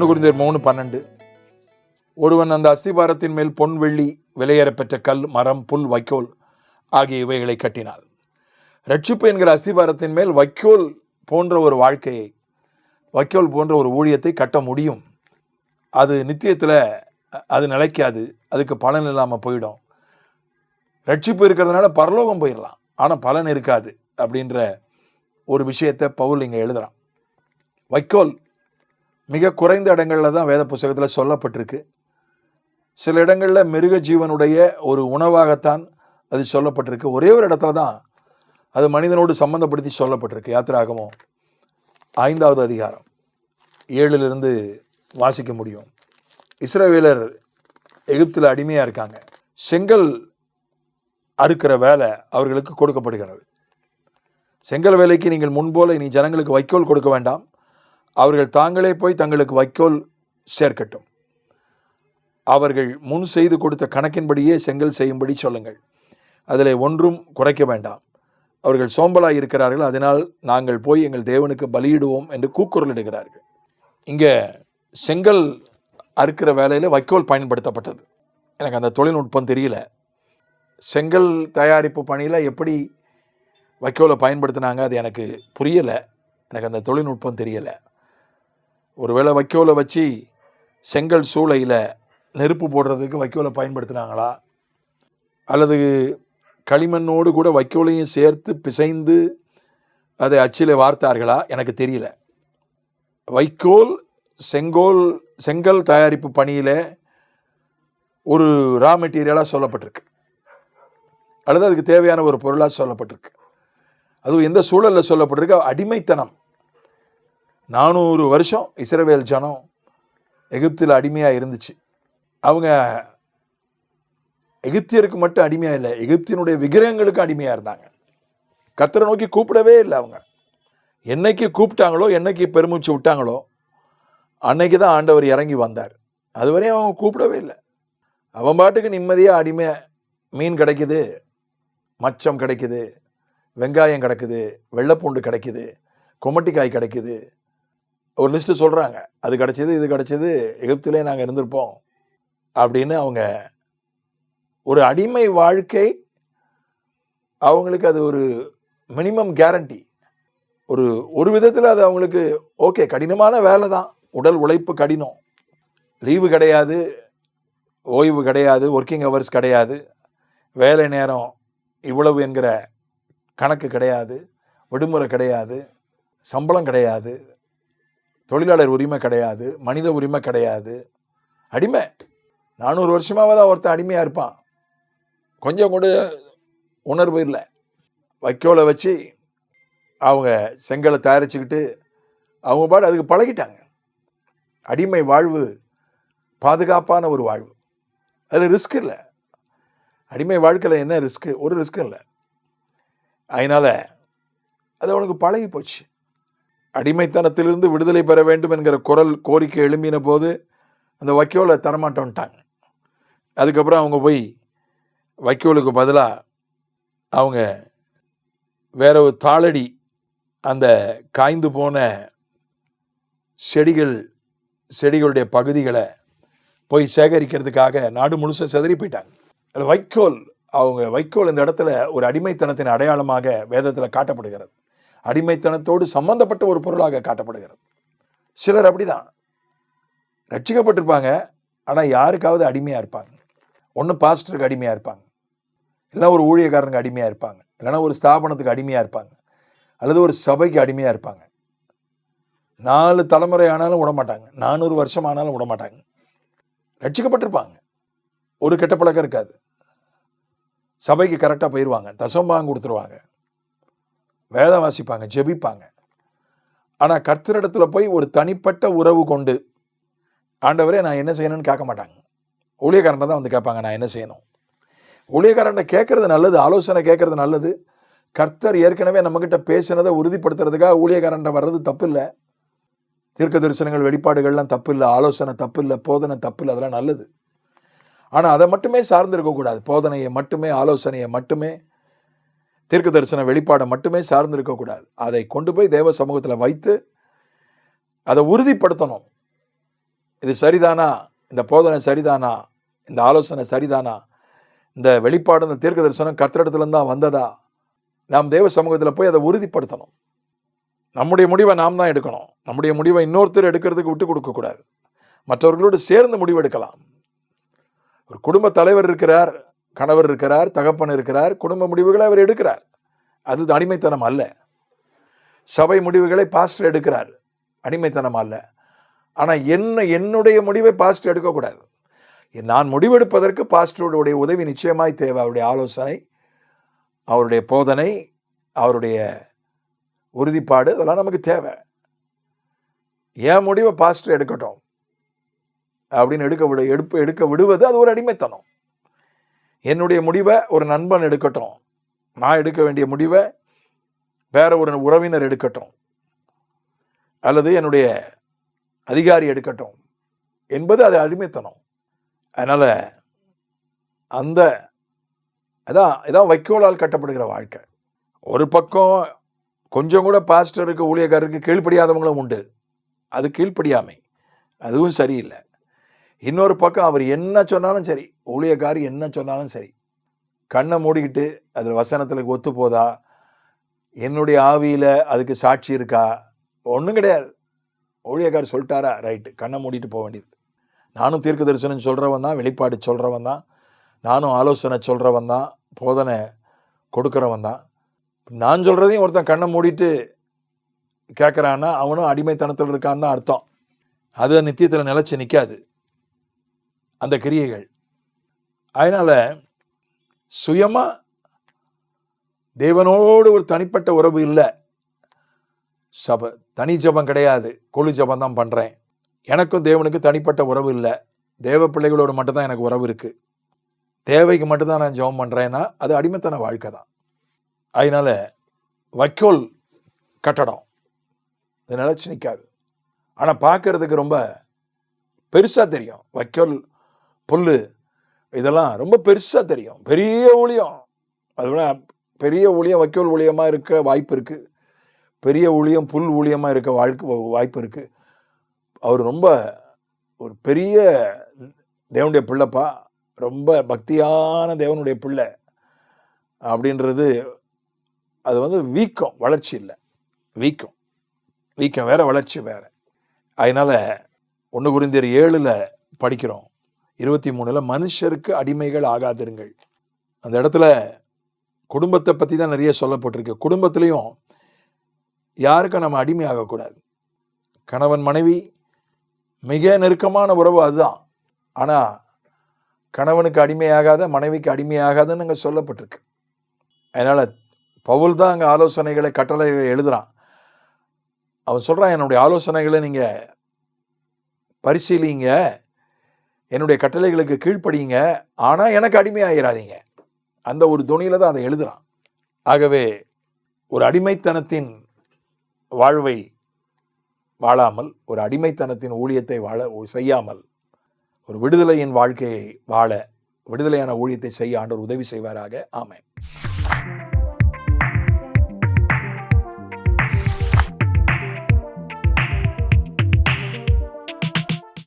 ஒன்று குறிஞ்சர் மூணு பன்னெண்டு. ஒருவன் அந்த அஸ்திபாரத்தின் மேல் பொன் வெள்ளி விலையேறப்பெற்ற கல் மரம் புல் வைக்கோல் ஆகிய இவைகளை கட்டினாள். ரட்சிப்பு என்கிற அஸ்திபாரத்தின் மேல் வைக்கோல் போன்ற ஒரு வாழ்க்கையை வைக்கோல் போன்ற ஒரு ஊழியத்தை கட்ட முடியும். அது நித்தியத்தில் அது நிலைக்காது அதுக்கு பலன் இல்லாமல் போயிடும். ரட்சிப்பு இருக்கிறதுனால பரலோகம் போயிடலாம் ஆனால் பலன் இருக்காது அப்படின்ற ஒரு விஷயத்தை பவுல் இங்கே எழுதுகிறான் வைக்கோல் மிக குறைந்த இடங்களில் தான் வேத புஸ்தகத்தில் சொல்லப்பட்டிருக்கு. சில இடங்களில் மிருக ஜீவனுடைய ஒரு உணவாகத்தான் அது சொல்லப்பட்டிருக்கு. ஒரே ஒரு இடத்துல தான் அது மனிதனோடு சம்மந்தப்படுத்தி சொல்லப்பட்டிருக்கு. யாத்திராகமோ. ஐந்தாவது அதிகாரம். ஏழிலிருந்து வாசிக்க முடியும். இஸ்ரவேலர் எகிப்தில் அடிமையாக இருக்காங்க. செங்கல் அறுக்கிற வேலை அவர்களுக்கு கொடுக்கப்படுகிறது. செங்கல் வேலைக்கு நீங்கள் முன்போல இனி ஜனங்களுக்கு வைக்கோல் கொடுக்க வேண்டாம். அவர்கள் தாங்களே போய் தங்களுக்கு வைக்கோல் சேர்க்கட்டும். அவர்கள் முன் செய்து கொடுத்த கணக்கின்படியே செங்கல் செய்யும்படி சொல்லுங்கள். அதில் ஒன்றும் குறைக்க வேண்டாம். அவர்கள் சோம்பலாக இருக்கிறார்கள். அதனால் நாங்கள் போய் எங்கள் தேவனுக்கு பலியிடுவோம் என்று கூக்குரலிடுகிறார்கள். இங்கே செங்கல் அறுக்கிற வேலையில் வைக்கோல் பயன்படுத்தப்பட்டது. எனக்கு அந்த தொழில்நுட்பம் தெரியல. செங்கல் தயாரிப்பு பணியில் எப்படி வைக்கோலை பயன்படுத்தினாங்க அது எனக்கு புரியலை. எனக்கு அந்த தொழில்நுட்பம் தெரியலை. ஒருவேளை வைக்கோலை வச்சு செங்கல் சூளையில் நெருப்பு போடுறதுக்கு வைக்கோலை பயன்படுத்தினாங்களா? அல்லது களிமண்ணோடு கூட வைக்கோலையும் சேர்த்து பிசைந்து அதை அச்சில் வார்த்தார்களா? எனக்கு தெரியல. வைக்கோல் செங்கோல் செங்கல் தயாரிப்பு பணியில் ஒரு ரா மெட்டீரியலாக சொல்லப்பட்டிருக்கு. அல்லது அதுக்கு தேவையான ஒரு பொருளாக சொல்லப்பட்டிருக்கு. அதுவும் எந்த சூழலில் சொல்லப்பட்டிருக்கு? அடிமைத்தனம். நானூறு வருஷம் இஸ்ரவேல் ஜனம் எகிப்தில் அடிமையாக இருந்துச்சு. அவங்க எகிப்தியருக்கு மட்டும் அடிமையாக இல்லை எகிப்தினுடைய விக்கிரகங்களுக்கு அடிமையாக இருந்தாங்க. கத்தரை நோக்கி கூப்பிடவே இல்லை அவங்க. என்னைக்கு கூப்பிட்டாங்களோ என்னைக்கு பெருமூச்சு விட்டாங்களோ அன்னைக்கு தான் ஆண்டவர் இறங்கி வந்தார். அதுவரையும் அவங்க கூப்பிடவே இல்லை. அவன் பாட்டுக்கு நிம்மதியாக அடிமை மீன் கிடைக்குது மச்சம் கிடைக்குது வெங்காயம் கிடைக்குது வெள்ளைப்பூண்டு கிடைக்குது கொமட்டிக்காய் கிடைக்குது ஒரு லிஸ்ட்டு சொல்கிறாங்க அது கிடச்சிது இது கிடச்சிது எகிப்திலே நாங்கள் இருந்திருப்போம் அப்படின்னு அவங்க ஒரு அடிமை வாழ்க்கை அவங்களுக்கு அது ஒரு மினிமம் கேரண்டி ஒரு ஒரு விதத்தில் அது அவங்களுக்கு ஓகே கடினமான வேலை தான். உடல் உழைப்பு கடினம். லீவு கிடையாது ஓய்வு கிடையாது ஒர்க்கிங் ஹவர்ஸ் கிடையாது வேலை நேரம் இவ்வளவு என்கிற கணக்கு கிடையாது விடுமுறை கிடையாது சம்பளம் கிடையாது தொழிலாளர் உரிமை கிடையாது மனித உரிமை கிடையாது. அடிமை. நானூறு வருஷமாக தான் ஒருத்தன் அடிமையாக இருப்பான். கொஞ்சம் கூட உணர்வு இல்லை. வைக்கோலை வச்சு அவங்க செங்கலை தயாரிச்சுக்கிட்டு அவங்க பாடு அதுக்கு பழகிட்டாங்க. அடிமை வாழ்வு பாதுகாப்பான ஒரு வாழ்வு. அதில் ரிஸ்க் இல்லை. அடிமை வாழ்க்கையில் என்ன ரிஸ்க்கு ஒரு ரிஸ்க்கும் இல்லை. அதனால் அது அவனுக்கு பழகி போச்சு அடிமைத்தனத்திலிருந்து விடுதலை பெற வேண்டும் என்கிற குரல் கோரிக்கை எழும்பின போது அந்த வைக்கோலை தரமாட்டோன்ட்டாங்க அதுக்கப்புறம் அவங்க போய் வைக்கோலுக்கு பதிலாக அவங்க வேற ஒரு தாளடி அந்த காய்ந்து போன செடிகள் செடிகளுடைய பகுதிகளை போய் சேகரிக்கிறதுக்காக நாடு முழுசும் சிதறி போயிட்டாங்க. வைக்கோல் அவங்க வைக்கோல் இந்த இடத்துல ஒரு அடிமைத்தனத்தின் அடையாளமாக வேதத்தில் காட்டப்படுகிறது. அடிமைத்தனத்தோடு சம்பந்தப்பட்ட ஒரு பொருளாக காட்டப்படுகிறது. சிலர் அப்படிதான். ரட்சிக்கப்பட்டிருப்பாங்க. ஆனால் யாருக்காவது அடிமையாக இருப்பாங்க. ஒன்று பாஸ்டருக்கு அடிமையாக இருப்பாங்க. இல்லைன்னா ஒரு ஊழியக்காரனுக்கு அடிமையாக இருப்பாங்க. இல்லைன்னா ஒரு ஸ்தாபனத்துக்கு அடிமையாக இருப்பாங்க. அல்லது ஒரு சபைக்கு அடிமையாக இருப்பாங்க. நாலு தலைமுறை ஆனாலும் விட மாட்டாங்க நானூறு வருஷம் ஆனாலும் விட மாட்டாங்க ரட்சிக்கப்பட்டிருப்பாங்க. ஒரு கெட்ட பழக்கம் இருக்காது. சபைக்கு கரெக்டாக போயிடுவாங்க தசம்பாங்க கொடுத்துருவாங்க. வேதம் வாசிப்பாங்க ஜெபிப்பாங்க. ஆனால் கர்த்தரிடத்துல போய் ஒரு தனிப்பட்ட உறவு கொண்டு ஆண்டவரே நான் என்ன செய்யணும்னு கேட்க மாட்டாங்க. ஊழியக்காரன் தான் வந்து கேட்பாங்க நான் என்ன செய்யணும்? ஊழியக்காரன் கேட்குறது நல்லது ஆலோசனை கேட்குறது நல்லது. கர்த்தர் ஏற்கனவே நம்மக்கிட்ட பேசினதை உறுதிப்படுத்துறதுக்காக ஊழியக்காரன்ட்ட வர்றது தப்பு இல்லை தீர்க்க தரிசனங்கள் வெளிப்பாடுகள்லாம் தப்பு இல்லை ஆலோசனை தப்பு இல்லை போதனை தப்பு இல்லை அதெல்லாம் நல்லது. ஆனால் அதை மட்டுமே சார்ந்து இருக்கக்கூடாது. போதனையை மட்டுமே ஆலோசனையை மட்டுமே தீர்க்க தரிசன வெளிப்பாடை மட்டுமே சார்ந்து இருக்கக்கூடாது அதை கொண்டு போய் தேவ சமூகத்தில் வைத்து அதை உறுதிப்படுத்தணும். இது சரிதானா? இந்த போதனை சரிதானா? இந்த ஆலோசனை சரிதானா? இந்த வெளிப்பாடு இந்த தீர்க்க தரிசனம் கத்திரிடத்துலேருந்து தான் வந்ததா? நாம் தேவ சமூகத்தில் போய் அதை உறுதிப்படுத்தணும். நம்முடைய முடிவை நாம் தான் எடுக்கணும். நம்முடைய முடிவை இன்னொருத்தர் எடுக்கிறதுக்கு விட்டு கொடுக்கக்கூடாது மற்றவர்களோடு சேர்ந்து முடிவு எடுக்கலாம். ஒரு குடும்ப தலைவர் இருக்கிறார். கணவர் இருக்கிறார் தகப்பன் இருக்கிறார் குடும்ப முடிவுகளை அவர் எடுக்கிறார். அது அடிமைத்தனம் அல்ல. சபை முடிவுகளை பாஸ்டர் எடுக்கிறார். அடிமைத்தனம் அல்ல. ஆனால் என்ன என்னுடைய முடிவை பாஸ்டர் எடுக்கக்கூடாது. நான் முடிவெடுப்பதற்கு பாஸ்டருடைய உதவி நிச்சயமாய் தேவை. அவருடைய ஆலோசனை அவருடைய போதனை அவருடைய உறுதிப்பாடு அதெல்லாம் நமக்கு தேவை. என் முடிவை பாஸ்டர் எடுக்கட்டும். அப்படின்னு எடுக்க விட எடுப்பு எடுக்க விடுவது அது ஒரு அடிமைத்தனம். என்னுடைய முடிவை ஒரு நண்பன் எடுக்கட்டும். நான் எடுக்க வேண்டிய முடிவை வேற ஒரு உறவினர் எடுக்கட்டும். அல்லது என்னுடைய அதிகாரி எடுக்கட்டும் என்பது அது அடிமைத்தனம். அதனால் அந்த அதான் இதான் வைக்கோலால் கட்டப்படுகிற வாழ்க்கை. ஒரு பக்கம் கொஞ்சம் கூட பாஸ்டருக்கு ஊழியக்காரருக்கு கீழ்ப்படியாதவங்களும் உண்டு. அது கீழ்ப்படியாமை. அதுவும் சரியில்லை. இன்னொரு பக்கம் அவர் என்ன சொன்னாலும் சரி ஊழியக்காரி என்ன சொன்னாலும் சரி கண்ணை மூடிக்கிட்டு அதில் வசனத்தில் ஒத்து போதா? என்னுடைய ஆவியில் அதுக்கு சாட்சி இருக்கா? ஒன்றும் கிடையாது. ஊழியக்கார் சொல்லிட்டாரா? ரைட்டு கண்ணை மூடிட்டு போக வேண்டியது. நானும் தீர்க்க தரிசனம் சொல்கிறவன் தான் வெளிப்பாடு சொல்கிறவன் தான் நானும் ஆலோசனை சொல்கிறவன் தான் போதனை கொடுக்குறவன் தான். நான் சொல்கிறதையும் ஒருத்தன் கண்ணை மூடிட்டு கேட்குறான்னா அவனும் அடிமைத்தனத்தில் இருக்கான்னு தான் அர்த்தம். அது நித்தியத்தில் நிலச்சி நிற்காது அந்த கிரியைகள். அதனால் சுயமாக தேவனோடு ஒரு தனிப்பட்ட உறவு இல்லை. சப தனி ஜபம் கிடையாது. கொழு ஜபம் தான் பண்ணுறேன் எனக்கும் தேவனுக்கு தனிப்பட்ட உறவு இல்லை. தேவ பிள்ளைகளோடு மட்டும்தான் எனக்கு உறவு இருக்குது தேவைக்கு மட்டும்தான் நான் ஜெபம் பண்ணுறேன்னா அது அடிமைத்தன வாழ்க்கை தான். அதனால் வைக்கோல் கட்டடம். இது நிலச்சி நிற்காது ஆனால் பார்க்கறதுக்கு ரொம்ப பெருசாக தெரியும். வைக்கோல் புல் இதெல்லாம் ரொம்ப பெருசாக தெரியும். பெரிய ஊழியம். அதோட பெரிய ஊழியம் வைக்கோல் ஊழியமாக இருக்க வாய்ப்பு இருக்குது பெரிய ஊழியம் புல் ஊழியமாக இருக்க வாழ்க்கை வாய்ப்பு இருக்குது அவர் ரொம்ப ஒரு பெரிய தேவனுடைய பிள்ளைப்பா. ரொம்ப பக்தியான தேவனுடைய பிள்ளை. அப்படின்றது அது வந்து வீக்கம் வளர்ச்சி இல்லை. வீக்கம். வீக்கம் வேற வளர்ச்சி வேற. அதனால் ஒன்று குறிந்தியர் ஏழில் படிக்கிறோம். இருபத்தி மூணில் மனுஷருக்கு அடிமைகள் ஆகாதிருங்கள். அந்த இடத்துல குடும்பத்தை பற்றி தான் நிறைய சொல்லப்பட்டிருக்கு. குடும்பத்திலையும் யாருக்கும் நம்ம அடிமை ஆகக்கூடாது. கணவன் மனைவி மிக நெருக்கமான உறவு அதுதான். ஆனால் கணவனுக்கு அடிமையாகாத மனைவிக்கு அடிமையாகாதுன்னு அங்கே சொல்லப்பட்டிருக்கு. அதனால் பவுல் தான் அங்கே ஆலோசனைகளை கட்டளைகளை எழுதுகிறான் அவன் சொல்கிறான் என்னுடைய ஆலோசனைகளை நீங்கள் பரிசீலிங்க. என்னுடைய கட்டளைகளுக்கு கீழ்ப்படியுங்க. ஆனால் எனக்கு அடிமையாயிராதீங்க. அந்த ஒரு துணியில் தான் அதை எழுதுகிறான் ஆகவே ஒரு அடிமைத்தனத்தின் வாழ்வை வாழாமல் ஒரு அடிமைத்தனத்தின் ஊழியத்தை வாழ செய்யாமல் ஒரு விடுதலையின் வாழ்க்கையை வாழ விடுதலையான ஊழியத்தை செய்ய ஆண்டவர் உதவி செய்வாராக. ஆமேன்.